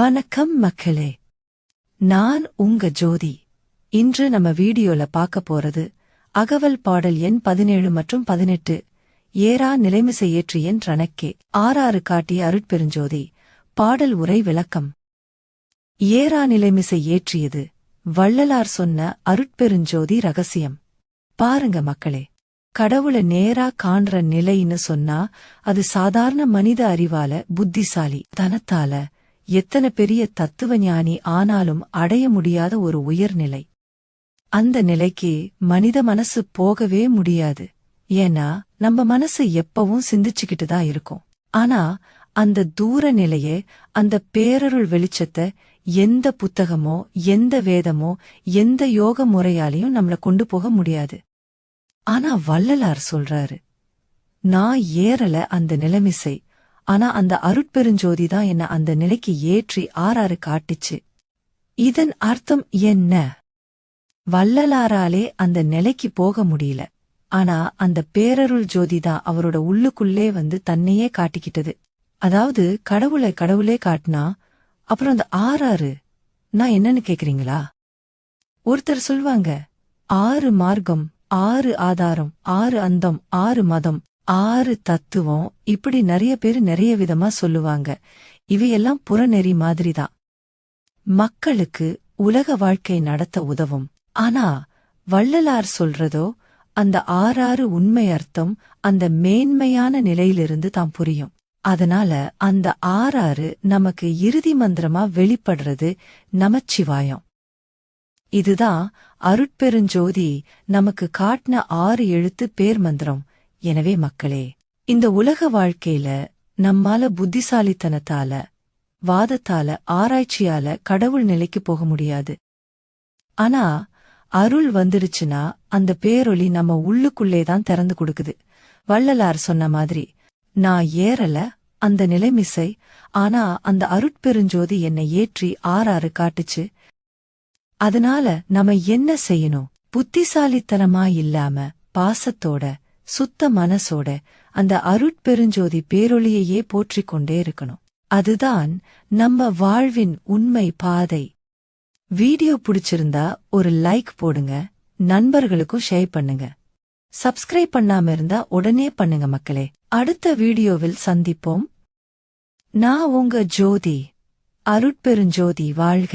வணக்கம் மக்களே. நான் உங்க ஜோதி. இன்று நம்ம வீடியோல பார்க்க போறது அகவல் பாடல் எண் பதினேழு மற்றும் பதினெட்டு ஏரா நிலைமிசை ஏற்றிய என் ரணக்கே. ஆறாறு காட்டிய அருட்பெருஞ்சோதி பாடல் உரை விளக்கம். ஏரா நிலைமிசை ஏற்றியது வள்ளலார் சொன்ன அருட்பெருஞ்சோதி ரகசியம். பாருங்க மக்களே. கடவுள நேரா காண்ற நிலைன்னு சொன்னா அது சாதாரண மனித அறிவால புத்திசாலி தனத்தால எத்தனை பெரிய தத்துவ ஞானி ஆனாலும் அடைய முடியாத ஒரு உயர்நிலை. அந்த நிலைக்கு மனித மனசு போகவே முடியாது. ஏன்னா நம்ம மனசு எப்பவும் சிந்திச்சுக்கிட்டு தான் இருக்கும். ஆனா அந்த தூர நிலையே அந்த பேரருள் வெளிச்சத்தை எந்த புத்தகமோ எந்த வேதமோ எந்த யோக முறையாலையும் நம்மள கொண்டு போக முடியாது. ஆனா வள்ளலார் சொல்றாரு நான் ஏறல அந்த நிலைமிசை ஆனா அந்த அருட்பெருஞ்சோதி தான் என்ன அந்த நிலைக்கு ஏற்றி ஆறாறு காட்டுச்சு. இதன் அர்த்தம் என்ன? வள்ளலாராலே அந்த நிலைக்கு போக முடியல. ஆனா அந்த பேரருள் ஜோதி தான் அவரோட உள்ளுக்குள்ளே வந்து தன்னையே காட்டிக்கிட்டது. அதாவது கடவுளை கடவுளே காட்டினா அப்புறம் அந்த ஆறாறு நான் என்னன்னு கேக்குறீங்களா? ஒருத்தர் சொல்வாங்க ஆறு மார்க்கம் ஆறு ஆதாரம் ஆறு அந்தம் ஆறு மதம். ஆறு தத்துவம் இப்படி நிறைய பேர் நிறைய விதமா சொல்லுவாங்க. இவையெல்லாம் புறநெறி மாதிரிதான். மக்களுக்கு உலக வாழ்க்கை நடத்த உதவும். ஆனா வள்ளலார் சொல்றதோ அந்த ஆறாறு உண்மை அர்த்தம் அந்த மேன்மையான நிலையிலிருந்து தான் புரியும். அதனால அந்த ஆறாறு நமக்கு இறுதி மந்திரமா வெளிப்படுறது நமச்சிவாயம். இதுதான் அருட்பெருஞ்சோதி நமக்கு காட்டின ஆறு எழுத்து பேர் மந்திரம். எனவே மக்களே இந்த உலக வாழ்க்கையில நம்மால புத்திசாலித்தனத்தால வாதத்தால ஆராய்ச்சியால கடவுள் நிலைக்கு போக முடியாது. ஆனா அருள் வந்துடுச்சுன்னா அந்த பேரொளி நம்ம உள்ளுக்குள்ளே தான் திறந்து கொடுக்குது. வள்ளலார் சொன்ன மாதிரி நான் ஏறல அந்த நிலைமிசை ஆனா அந்த அருட்பெருஞ்சோதி என்னை ஏற்றி ஆறாறு காட்டுச்சு. அதனால நம்ம என்ன செய்யணும்? புத்திசாலித்தனமா இல்லாம பாசத்தோட சுத்த மனசோட அந்த அருட்பெருஞ்சோதி பேரொளியையே போற்றிக் கொண்டே இருக்கணும். அதுதான் நம்ம வாழ்வின் உண்மை பாதை. வீடியோ பிடிச்சிருந்தா ஒரு லைக் போடுங்க நண்பர்களுக்கும் ஷேர் பண்ணுங்க. சப்ஸ்கிரைப் பண்ணாம இருந்தா உடனே பண்ணுங்க மக்களே. அடுத்த வீடியோவில் சந்திப்போம். நான் உங்க ஜோதி அருட்பெருஞ்சோதி வாழ்க.